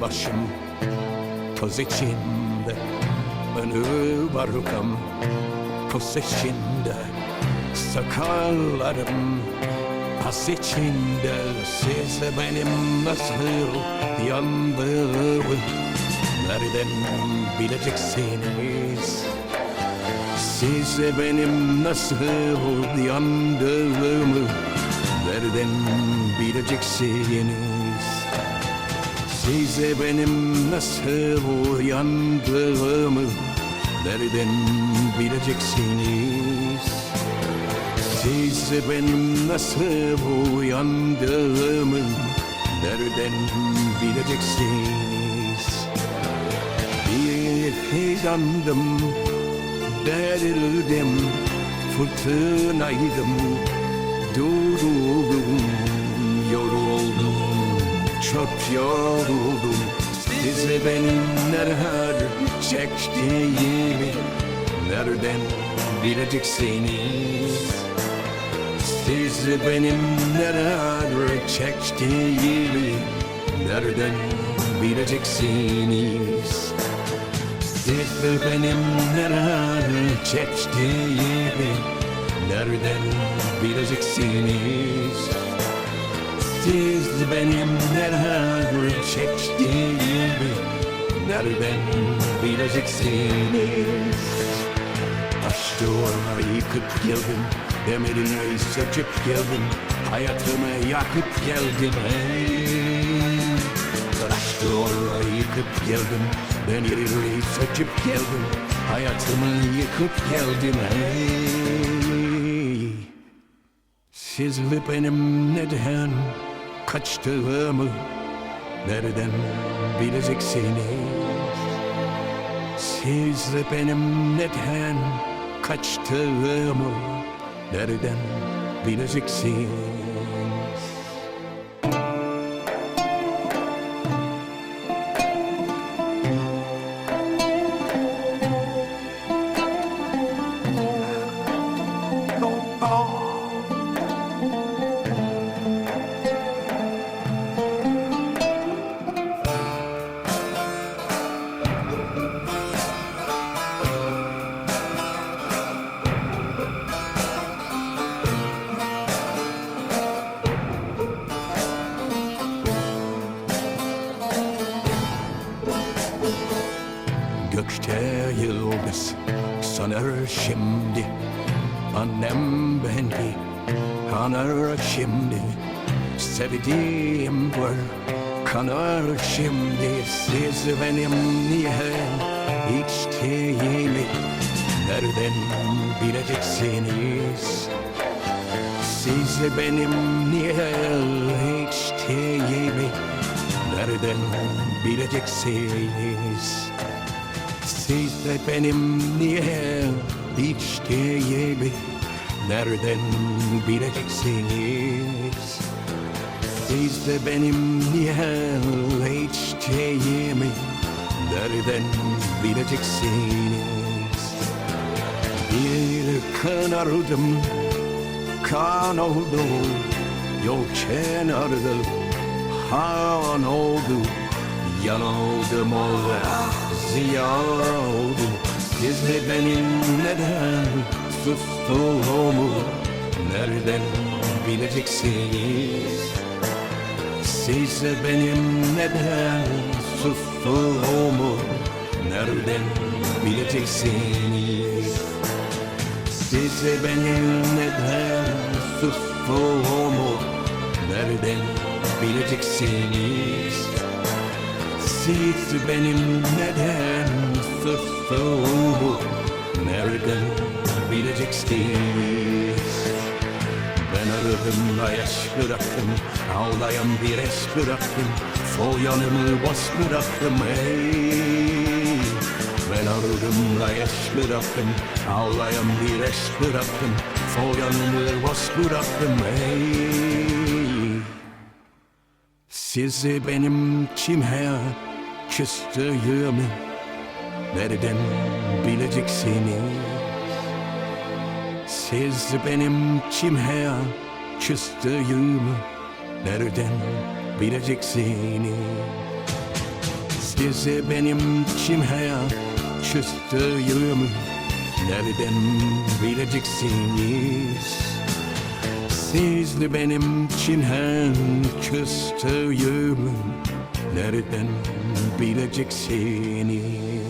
başım toz içinde Önü barukam. Pus içinde Sakallarım pas içinde. Siz benim nasıl yandığımı Nereden bileceksiniz? Siz benim nasıl yandığımı Nereden bileceksiniz Siz de benim nasıl uyandığımı Nereden bileceksiniz? Siz de benim nasıl uyandığımı Nereden bileceksiniz? Bir fidandım Derildim Fırtınaydım Duruldum Yoruldum Çok yoruldum. Siz ve benim neler çektiğimi? Nereden bileceksiniz? Siz ve benim neler çektiğimi? Nereden bileceksiniz? Siz de benim neler çektiğimi? Nereden bileceksiniz Siz benim neler çektiğimi Nereden bileceksiniz Taş duvarları yıkıp geldim Demirine söküp geldim Hayatımı yakıp geldim hey. Taş duvarları yıkıp geldim yerimi söküp geldim Hayatımı yıkıp geldim hey. Siz benim neden kaçtığımı Nereden bileceksiniz Siz ve benim neden kaçtığımı Nereden bileceksiniz Gökte yıldız sanar şimdi. Annem beni kanar şimdi. Sevdiğim var kanar şimdi. Siz benim niye içtiğimi Nereden bileceksiniz? Siz benim niye içtiğimi Nereden bileceksiniz siz de benim niye içtiğimi nereden bileceksiniz? Siz de benim niye içtiğimi nereden bileceksiniz? Bir kanardım, kan oldu, yol kenarda han oldu. Yanıldım oldu, ziyan oldu Siz de benim neden sustuğumu Nereden bileceksiniz? Siz de benim neden sustuğumu Nereden bileceksiniz? Siz de benim neden sustuğumu Nereden bileceksiniz siz benim neden sustuğumu Nereden bileceksiniz? Ben arığımla yaş bıraktım Ağlayan bir eş bıraktım Sol yanımı boş bıraktım ey Ben arığımla yaş bıraktım Ağlayan bir eş bıraktım Sol yanımı boş bıraktım ey sizi benim kime küstüğümü nereden bileceksiniz? Siz benim kime küstüğümü nereden bileceksiniz? Sizi benim kimheye küstüğümü Nereden bileceksiniz Siz de benim kimhe küstüğümü Nereden bileceksiniz